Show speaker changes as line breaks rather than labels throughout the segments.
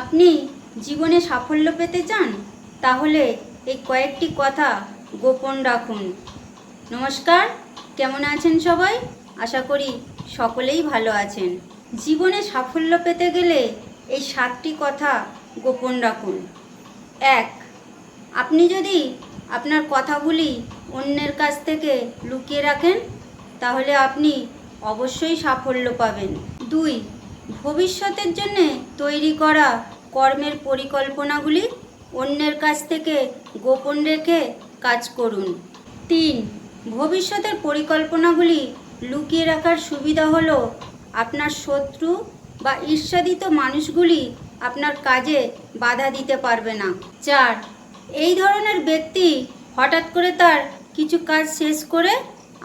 আপনি জীবনে সাফল্য পেতে চান? তাহলে এই কয়েকটি কথা গোপন রাখুন। নমস্কার, কেমন আছেন সবাই? আশা করি সকলেই ভালো আছেন। জীবনে সাফল্য পেতে গেলে এই সাতটি কথা গোপন রাখুন। এক, আপনি যদি আপনার কথাগুলি অন্যের কাছ থেকে লুকিয়ে রাখেন, তাহলে আপনি অবশ্যই সাফল্য পাবেন। দুই ভবিষ্যতের জন্য তৈরি করা কর্মের পরিকল্পনাগুলি অন্যের কাছ থেকে গোপন রেখে কাজ করুন। তিন, ভবিষ্যতের পরিকল্পনাগুলি লুকিয়ে রাখার সুবিধা হলো আপনার শত্রু বা ঈর্ষাদিত মানুষগুলি আপনার কাজে বাধা দিতে পারবে না। চার, এই ধরনের ব্যক্তি হঠাৎ করে তার কিছু কাজ শেষ করে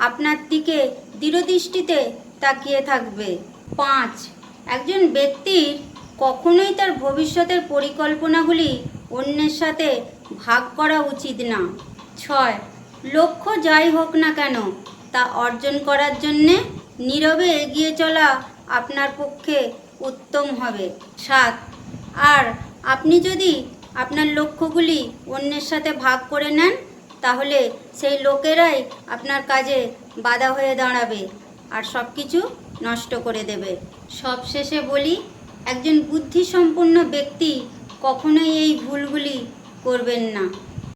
আপনার দিকে দৃঢ়দৃষ্টিতে তাকিয়ে থাকবে। পাঁচ একজন ব্যক্তির কখনোই তার ভবিষ্যতের পরিকল্পনাগুলি অন্যের সাথে ভাগ করা উচিত না। ছয়, লক্ষ্য যাই হোক না কেন, তা অর্জন করার জন্যে নীরবে এগিয়ে চলা আপনার পক্ষে উত্তম হবে। সাত, আর আপনি যদি আপনার লক্ষ্যগুলি অন্যের সাথে ভাগ করে নেন, তাহলে সেই লোকেরাই আপনার কাজে বাধা হয়ে দাঁড়াবে। আর সব কিছু নষ্ট করে দেবে। সবশেষে বলি, একজন বুদ্ধিসম্পন্ন ব্যক্তি কখনোই এই ভুলগুলি করবেন না।